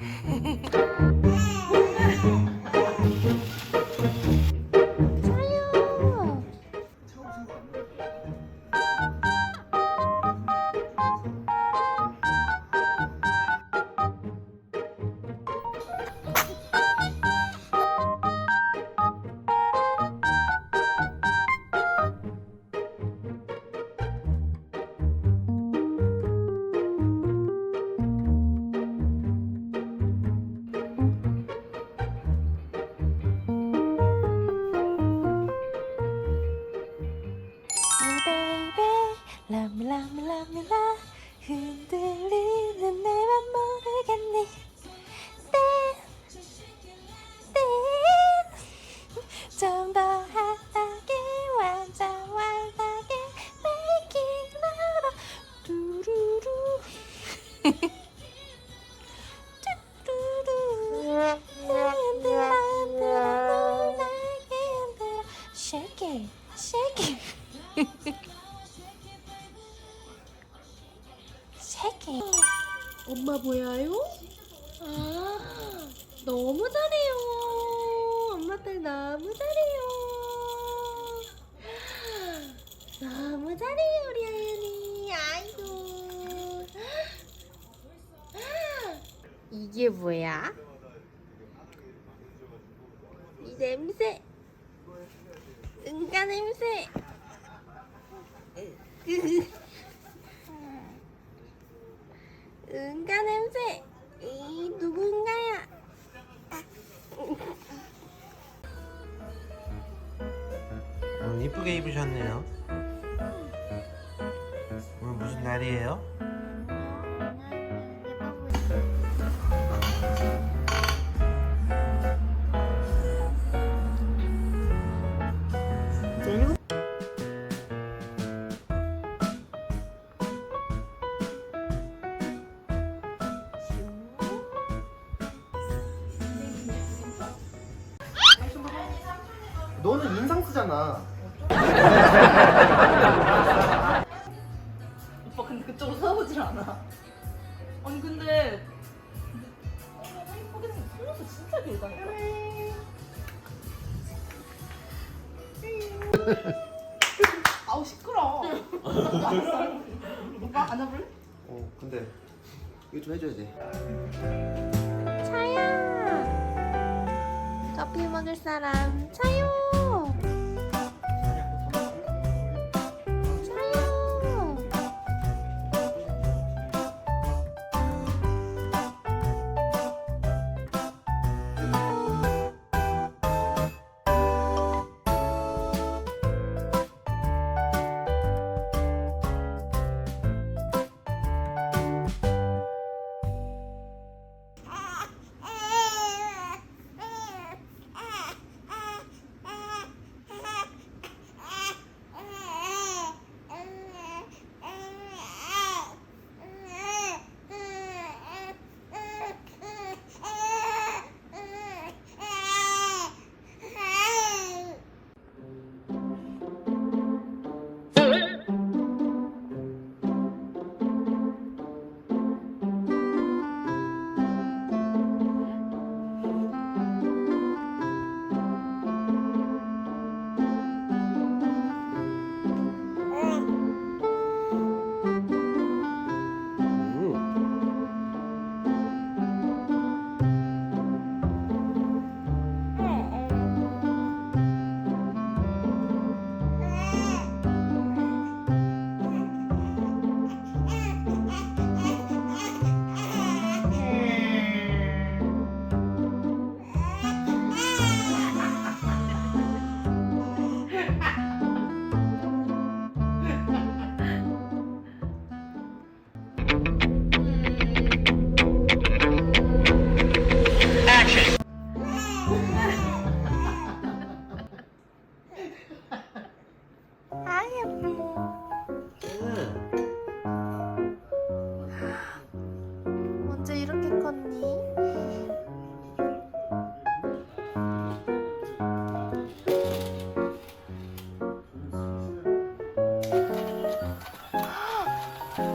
Mm-hmm. can 엄마 보여요? 아 너무 잘해요. 엄마 딸 너무 잘해요. 너무 잘해요 우리 아연이. 아이고. 이게 뭐야? 이 냄새. 응가 냄새 응가 냄새 이 누군가야 오늘 이쁘게 입으셨네요. 오늘 무슨 날이에요? 너는 인상 쓰잖아. 오빠 근데 그쪽으로 쳐다보질 않아. 아니 근데 어, 너무 이쁘게 생겼어. 속눈썹 진짜 길다니까. 아우 시끄러. 오빠 안아볼래? 어, 근데 이거 좀 해줘야 돼. 차야 커피 먹을 사람 차요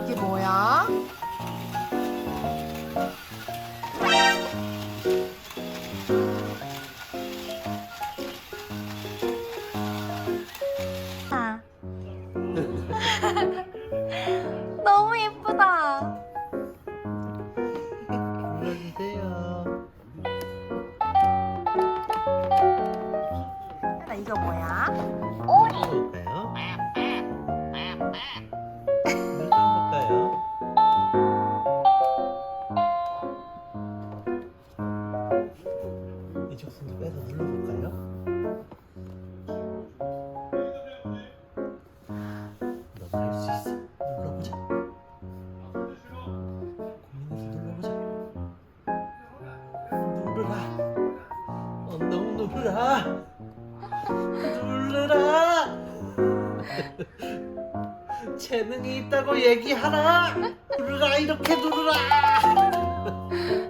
이게 뭐야? 아. 너무 예쁘다. 아, 이거 뭐야? 오리. 누르라. 누르라. 재능이 있다고 얘기하라. 누르라 이렇게 누르라.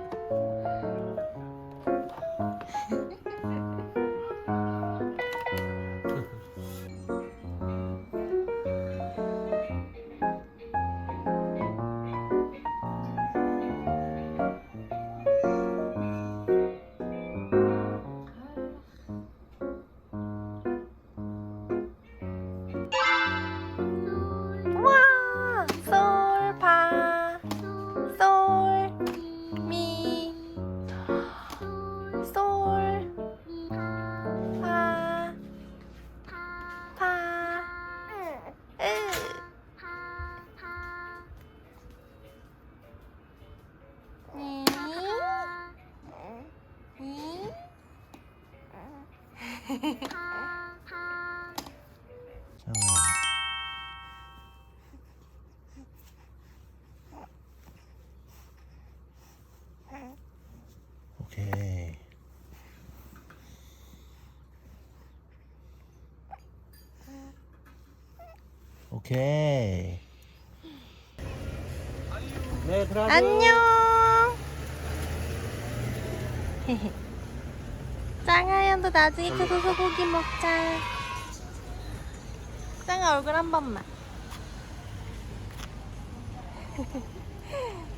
오케이. 오케이. 네, 들어가세요. 안녕. 짱아연도 나중에 크고 소고기 먹자. 짱아 얼굴 한 번만.